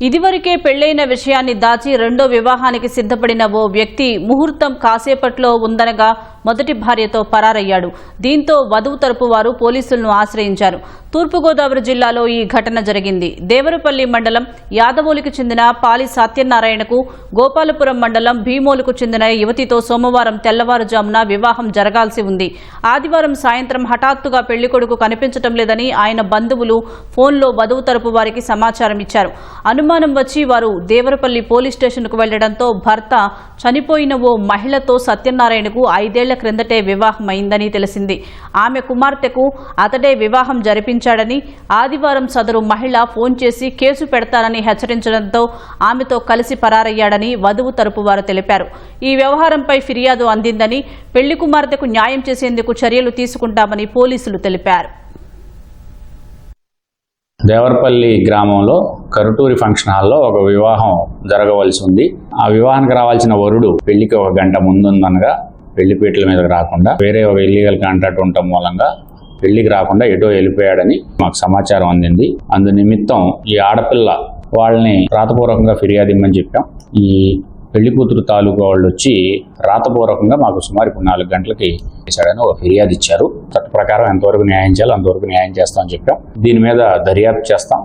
ఇదివరకే పెళ్ళైన విషయాన్ని దాచి రెండో వివాహానికి సిద్ధపడిన ఓ వ్యక్తి ముహూర్తం కాసేపట్లో ఉందనగా మొదటి భార్యతో పరారయ్యాడు. దీంతో వధువు తరపు వారు పోలీసులను ఆశ్రయించారు. తూర్పుగోదావరి జిల్లాలో ఈ ఘటన జరిగింది. దేవరపల్లి మండలం యాదవోలికి చెందిన పాలి సత్యనారాయణకు గోపాలపురం మండలం భీమోలుకు చెందిన యువతితో సోమవారం తెల్లవారుజామున వివాహం జరగాల్సి ఉంది. ఆదివారం సాయంత్రం హఠాత్తుగా పెళ్ళి కొడుకు కనిపించటం లేదని ఆయన బంధువులు ఫోన్లో వధువు తరపు వారికి సమాచారం ఇచ్చారు. అనుమానం వచ్చి వారు దేవరపల్లి పోలీస్ స్టేషన్కు వెళ్ళడంతో భర్త చనిపోయిన ఓ మహిళతో సత్యనారాయణకు ఐదేళ్ళ క్రిందటే వివాహం అయిందని తెలిసింది. ఆమె కుమార్తెకు అతడే వివాహం జరిపించాడని ఆదివారం సదరు మహిళ ఫోన్ చేసి కేసు పెడతానని హెచ్చరించడంతో ఆమెతో కలిసి పరారయ్యాడని వధువు తరపు వారు తెలిపారు. ఈ వ్యవహారంపై ఫిర్యాదు అందిందని పెళ్ళి కుమార్తెకు న్యాయం చేసేందుకు చర్యలు తీసుకుంటామని పోలీసులు తెలిపారు. దేవరపల్లి గ్రామంలో కరుటూరి ఫంక్షన్ హాల్లో ఒక వివాహం జరగవలసి ఉంది. ఆ వివాహానికి రావాల్సిన వరుడు పెళ్ళికి ఒక గంట ముందుందనగా పెళ్ళిపీటల మీద మీదకి రాకుండా వేరే ఒక ఇల్లీగల్ కాంట్రాక్ట్ ఉండటం మూలంగా పెళ్ళికి రాకుండా ఎటో వెళ్ళిపోయాడని మాకు సమాచారం అందింది. అందు నిమిత్తం ఈ ఆడపిల్ల వాళ్ళని రాతపూర్వకంగా ఫిర్యాదు ఇమ్మని చెప్పాం. ఈ పెళ్ళి కూతురు తాలూకా వాళ్ళు వచ్చి రాతపూర్వకంగా మాకు సుమారు ఇప్పుడు నాలుగు గంటలకి చేశాడని ఒక ఫిర్యాదు ఇచ్చారు. చట్ట ప్రకారం ఎంతవరకు న్యాయం చేయాలో అంతవరకు న్యాయం చేస్తామని చెప్పాం. దీని మీద దర్యాప్తు చేస్తాం.